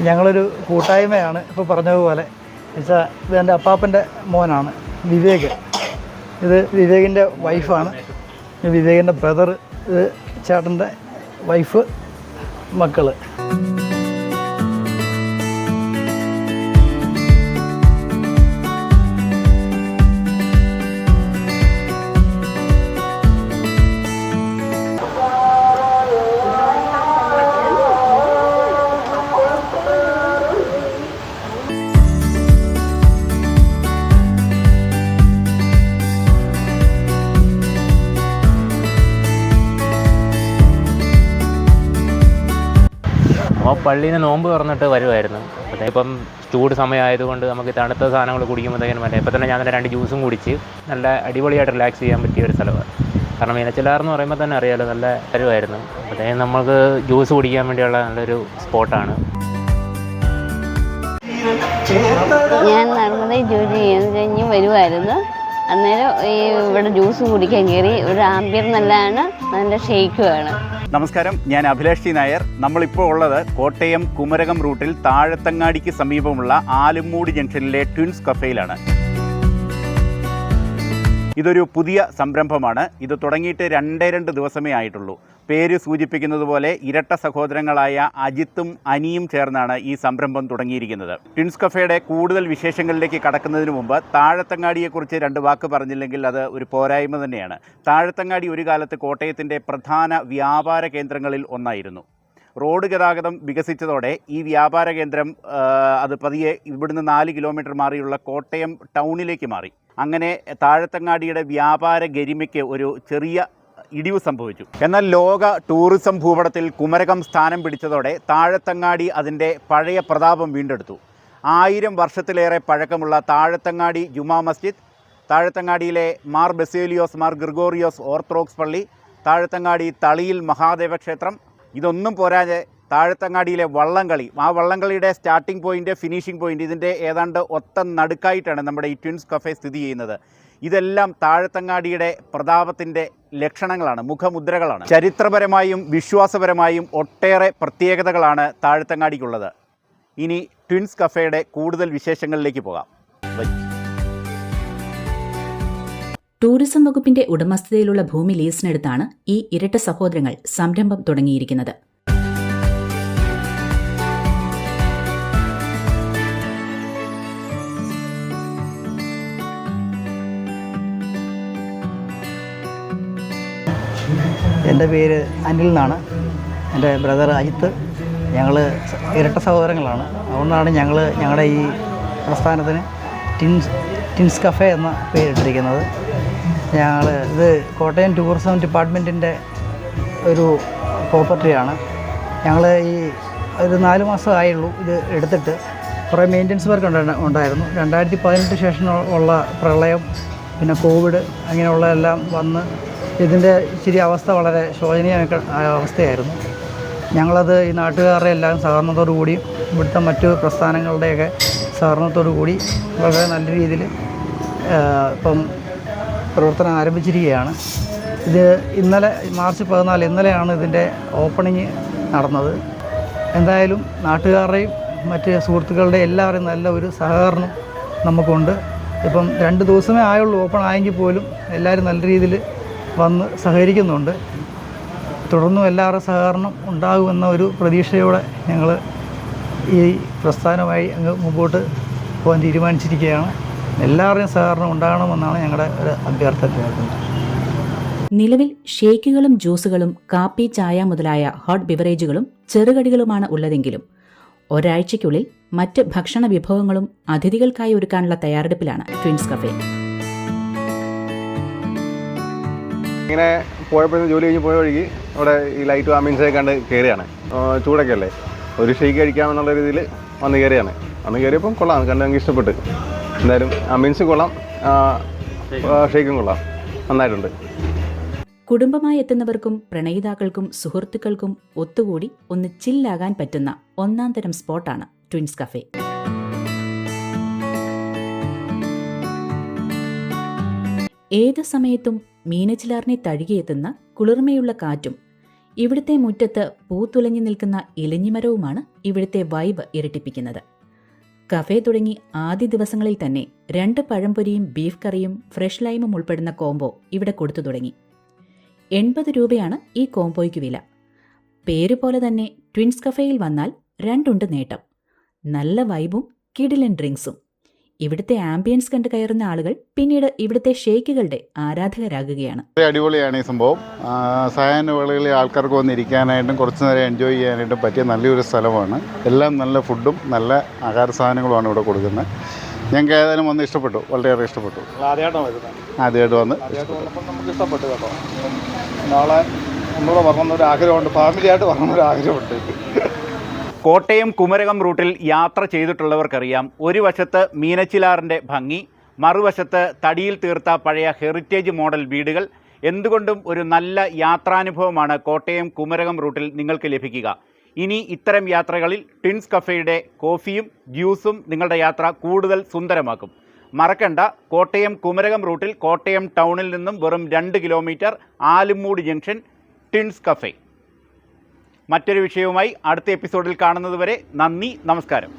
ഞങ്ങളൊരു കൂട്ടായ്മയാണ് ഇപ്പോൾ പറഞ്ഞതുപോലെ. വെച്ചാൽ ഇത് എന്റെ അപ്പാപ്പന്റെ മോനാണ് വിവേക്. ഇത് വിവേകിന്റെ വൈഫാണ്. വിവേകിന്റെ ബ്രദർ ഇത് ചേട്ടന്റെ വൈഫ് മക്കൾ അപ്പോൾ പള്ളിയിൽ നിന്ന് നോമ്പ് തുറന്നിട്ട് വരുമായിരുന്നു പക്ഷേ ഇപ്പം ചൂട് സമയമായതുകൊണ്ട് നമുക്ക് തണുത്ത സാധനങ്ങൾ കുടിക്കുമ്പോഴത്തേക്കും മറ്റേ ഇപ്പം തന്നെ ഞാൻ തന്നെ രണ്ട് ജ്യൂസും കുടിച്ച് നല്ല അടിപൊളിയായിട്ട് റിലാക്സ് ചെയ്യാൻ പറ്റിയ ഒരു സ്ഥലമാണ് കാരണം മീനച്ചിലാർ എന്ന് പറയുമ്പോൾ തന്നെ അറിയാലോ നല്ല തരുമായിരുന്നു അതായത് നമുക്ക് ജ്യൂസ് കുടിക്കാൻ വേണ്ടിയുള്ള നല്ലൊരു സ്പോട്ടാണ്. ഞാൻ നർമ്മദയിൽ ജോലി ചെയ്ത് കഴിഞ്ഞ് വരുമായിരുന്നു അന്നേരം ഈ ഇവിടെ ജ്യൂസ് കുടിക്കാൻ കയറി. ഒരു ആംബിയർ നല്ലതാണ്. നല്ല ഷെയ്ക്കുമാണ് നമസ്കാരം ഞാൻ അഭിലാഷ് ടി നായർ. നമ്മളിപ്പോൾ ഉള്ളത് കോട്ടയം കുമരകം റൂട്ടിൽ താഴത്തങ്ങാടിക്ക് സമീപമുള്ള ആലുമൂടി ജംഗ്ഷനിലെ ട്വിൻസ് കഫേയിലാണ്. ഇതൊരു പുതിയ സംരംഭമാണ്. ഇത് തുടങ്ങിയിട്ട് രണ്ടേ രണ്ട് ദിവസമേ ആയിട്ടുള്ളൂ. പേര് സൂചിപ്പിക്കുന്നത് പോലെ ഇരട്ട സഹോദരങ്ങളായ അജിത്തും അനിയും ചേർന്നാണ് ഈ സംരംഭം തുടങ്ങിയിരിക്കുന്നത്. ട്വിൻസ് കഫേയുടെ കൂടുതൽ വിശേഷങ്ങളിലേക്ക് കടക്കുന്നതിന് മുമ്പ് താഴത്തങ്ങാടിയെക്കുറിച്ച് രണ്ട് വാക്ക് പറഞ്ഞില്ലെങ്കിൽ അത് ഒരു പോരായ്മ തന്നെയാണ്. താഴത്തങ്ങാടി ഒരു കാലത്ത് കോട്ടയത്തിന്റെ പ്രധാന വ്യാപാര കേന്ദ്രങ്ങളിൽ ഒന്നായിരുന്നു. റോഡ് ഗതാഗതം വികസിച്ചതോടെ ഈ വ്യാപാര കേന്ദ്രം അത് പതിയെ ഇവിടുന്ന് നാല് കിലോമീറ്റർ മാറിയുള്ള കോട്ടയം ടൗണിലേക്ക് മാറി. അങ്ങനെ താഴത്തങ്ങാടിയുടെ വ്യാപാര ഗരിമയ്ക്ക് ഒരു ചെറിയ ഇടിവ് സംഭവിച്ചു. എന്നാൽ ലോക ടൂറിസം ഭൂപടത്തിൽ കുമരകം സ്ഥാനം പിടിച്ചതോടെ താഴത്തങ്ങാടി അതിന്റെ പഴയ പ്രതാപം വീണ്ടെടുത്തു. ആയിരം വർഷത്തിലേറെ പഴക്കമുള്ള Thazhathangadi Juma Masjid താഴത്തങ്ങാടിയിലെ Mar Baselios Mar Gregorios Orthodox പള്ളി താഴത്തങ്ങാടി തളിയിൽ മഹാദേവ ക്ഷേത്രം ഇതൊന്നും പോരാതെ താഴത്തങ്ങാടിയിലെ വള്ളംകളി ആ വള്ളംകളിയുടെ സ്റ്റാർട്ടിംഗ് പോയിന്റ് ഫിനിഷിംഗ് പോയിന്റ് ഇതിന്റെ ഏതാണ്ട് ഒത്ത നടുക്കായിട്ടാണ് നമ്മുടെ ഈ ട്വിൻസ് കഫേ സ്ഥിതി ചെയ്യുന്നത്. ഇതെല്ലാം താഴത്തങ്ങാടിയുടെ പ്രതാപത്തിന്റെ ലക്ഷണങ്ങളാണ് മുഖമുദ്രകളാണ്. ചരിത്രപരമായും വിശ്വാസപരമായും ഒട്ടേറെ പ്രത്യേകതകളാണ് താഴത്തങ്ങാടിക്കുള്ളത്. ഇനി ട്വിൻസ് കഫേയുടെ കൂടുതൽ വിശേഷങ്ങളിലേക്ക് പോകാം. ടൂറിസം വകുപ്പിന്റെ ഉടമസ്ഥതയിലുള്ള ഭൂമി ലീസിനെടുത്താണ് ഈ ഇരട്ട സഹോദരങ്ങൾ സംരംഭം തുടങ്ങിയിരിക്കുന്നത്. എന്റെ പേര് അനിൽ എന്നാണ്. എന്റെ ബ്രദർ അജിത്ത്. ഞങ്ങൾ ഇരട്ട സഹോദരങ്ങളാണ്. അതുകൊണ്ടാണ് ഞങ്ങൾ ഞങ്ങളുടെ ഈ പ്രസ്ഥാനത്തിന് ടിൻസ് ടിൻസ് കഫേ എന്ന പേരിട്ടിരിക്കുന്നത്. ഞങ്ങൾ ഇത് കോട്ടയം ടൂറിസം ഡിപ്പാർട്ട്മെന്റിന്റെ ഒരു പ്രോപ്പർട്ടിയാണ്. ഞങ്ങൾ ഈ ഒരു നാല് മാസം ആയുള്ളൂ ഇത് എടുത്തിട്ട്. കുറേ മെയിന്റനൻസ് വർക്ക് ഉണ്ടായിരുന്നു ഉണ്ടായിരുന്നു. രണ്ടായിരത്തി പതിനെട്ട് ശേഷം ഉള്ള പ്രളയം പിന്നെ കോവിഡ് അങ്ങനെയുള്ള എല്ലാം വന്ന് ഇതിന്റെ ഇച്ചിരി അവസ്ഥ വളരെ ശോചനീയ അവസ്ഥയായിരുന്നു. ഞങ്ങളത് ഈ നാട്ടുകാരുടെ എല്ലാം സഹകരണത്തോടു കൂടി ഇവിടുത്തെ മറ്റു പ്രസ്ഥാനങ്ങളുടെയൊക്കെ സഹകരണത്തോടു കൂടി വളരെ നല്ല രീതിയിൽ ഇപ്പം പ്രവർത്തനം ആരംഭിച്ചിരിക്കുകയാണ്. ഇത് ഇന്നലെ മാർച്ച് പതിനാല് ഇന്നലെയാണ് ഇതിന്റെ ഓപ്പണിങ് നടന്നത്. എന്തായാലും നാട്ടുകാരുടെയും മറ്റ് സുഹൃത്തുക്കളുടെ എല്ലാവരുടെയും നല്ല ഒരു സഹകരണം നമുക്കുണ്ട്. ഇപ്പം രണ്ട് ദിവസമേ ആയുള്ളൂ ഓപ്പൺ ആയെങ്കിൽ പോലും എല്ലാവരും നല്ല രീതിയിൽ വന്ന് സഹകരിക്കുന്നുണ്ട്. തുടർന്നും എല്ലാവരുടെ സഹകരണം ഉണ്ടാകുമെന്ന ഒരു പ്രതീക്ഷയോടെ ഞങ്ങൾ ഈ പ്രസ്ഥാനമായി അങ്ങ് മുമ്പോട്ട് പോകാൻ തീരുമാനിച്ചിരിക്കുകയാണ്. എല്ലാവരുടെയും സഹകരണം ഉണ്ടാകണമെന്നാണ് ഞങ്ങളുടെ ഒരു അഭ്യർത്ഥന നിലവിൽ ഷേക്കുകളും ജ്യൂസുകളും കാപ്പി ചായ മുതലായ ഹോട്ട് ബിവറേജുകളും ചെറുകടികളുമാണ് ഉള്ളതെങ്കിലും ഒരാഴ്ചയ്ക്കുള്ളിൽ മറ്റ് ഭക്ഷണ വിഭവങ്ങളും അതിഥികൾക്കായി ഒരുക്കാനുള്ള തയ്യാറെടുപ്പിലാണ് ട്വിൻസ് കഫേ ഇങ്ങനെ പോയപ്പോഴത്തെ ജോലി കഴിഞ്ഞ് പോയ വഴിക്ക് അവിടെ ഈ ലൈറ്റ് ആംബിയൻസൊക്കെ കണ്ട് കയറിയാണ് ചൂടൊക്കെ അല്ലേ ഒരു ഷെയ്ക്ക് കഴിക്കാമെന്നുള്ള രീതിയിൽ വന്ന് കയറിയാണ് വന്ന് കയറിയപ്പം കൊള്ളാം കണ്ട് ഞങ്ങൾക്ക് ഇഷ്ടപ്പെട്ട്. എന്തായാലും അമീൻസ് കൊള്ളാം. ആ, കൊള്ളാം. നന്നായിട്ടുണ്ട്. കുടുംബമായി എത്തുന്നവർക്കും പ്രണയിതാക്കൾക്കും സുഹൃത്തുക്കൾക്കും ഒത്തുകൂടി ഒന്ന് ചില്ലാകാൻ പറ്റുന്ന ഒന്നാം തരം സ്പോട്ടാണ് ട്വിൻസ് കഫേ. ഏത് സമയത്തും മീനച്ചിലാറിനെ തഴുകിയെത്തുന്ന കുളിർമയുള്ള കാറ്റും ഇവിടുത്തെ മുറ്റത്ത് പൂത്തുലഞ്ഞു നിൽക്കുന്ന ഇലഞ്ഞിമരവുമാണ് ഇവിടുത്തെ വൈബ് ഇരട്ടിപ്പിക്കുന്നത്. കഫേ തുടങ്ങി ആദ്യ ദിവസങ്ങളിൽ തന്നെ രണ്ട് പഴംപൊരിയും ബീഫ് കറിയും ഫ്രഷ് ലൈമും ഉൾപ്പെടുന്ന കോംബോ ഇവിടെ കൊടുത്തു തുടങ്ങി. എൺപത് രൂപയാണ് ഈ കോംബോയ്ക്ക് വില. പേര് പോലെ തന്നെ ട്വിൻസ് കഫേയിൽ വന്നാൽ രണ്ടുണ്ട് നേട്ടം. നല്ല വൈബും കിടിലൻ ഡ്രിങ്ക്സും. ഇവിടുത്തെ ആംബിയൻസ് കണ്ട് കയറുന്ന ആളുകൾ പിന്നീട് ഇവിടുത്തെ ഷേക്കുകളുടെ ആരാധകരാകുകയാണ്. വളരെ അടിപൊളിയാണ് ഈ സംഭവം. വേളകളിൽ ആൾക്കാർക്ക് വന്നിരിക്കാനായിട്ടും കുറച്ച് നേരം എൻജോയ് ചെയ്യാനായിട്ടും പറ്റിയ നല്ലൊരു സ്ഥലമാണ്. എല്ലാം നല്ല ഫുഡും നല്ല ആഹാര സാധനങ്ങളുമാണ് ഇവിടെ കൊടുക്കുന്നത്. ഞങ്ങൾക്ക് ഏതായാലും വന്ന് ഇഷ്ടപ്പെട്ടു. വളരെയേറെ ഇഷ്ടപ്പെട്ടു. ആദ്യമായിട്ട് വന്ന് നമുക്ക് ഇഷ്ടപ്പെട്ടു കേട്ടോ. നാളെ നമ്മളോട് പറഞ്ഞൊരു ആഗ്രഹമുണ്ട് ഫാമിലിയായിട്ട് പറഞ്ഞൊരു ആഗ്രഹമുണ്ട് കോട്ടയം കുമരകം റൂട്ടിൽ യാത്ര ചെയ്തിട്ടുള്ളവർക്കറിയാം. ഒരു വശത്ത് മീനച്ചിലാറിന്റെ ഭംഗി മറുവശത്ത് തടിയിൽ തീർത്ത പഴയ ഹെറിറ്റേജ് മോഡൽ വീടുകൾ. എന്തുകൊണ്ടും ഒരു നല്ല യാത്രാനുഭവമാണ് കോട്ടയം കുമരകം റൂട്ടിൽ നിങ്ങൾക്ക് ലഭിക്കുക. ഇനി ഇത്തരം യാത്രകളിൽ ടിൻസ് കഫേയുടെ കോഫിയും ജ്യൂസും നിങ്ങളുടെ യാത്ര കൂടുതൽ സുന്ദരമാക്കും. മറക്കണ്ട കോട്ടയം കുമരകം റൂട്ടിൽ കോട്ടയം ടൗണിൽ നിന്നും വെറും രണ്ട് kilometre Alumoodu junction Tins cafe. മറ്റൊരു വിഷയവുമായി അടുത്ത എപ്പിസോഡിൽ കാണുന്നതുവരെ നന്ദി നമസ്കാരം.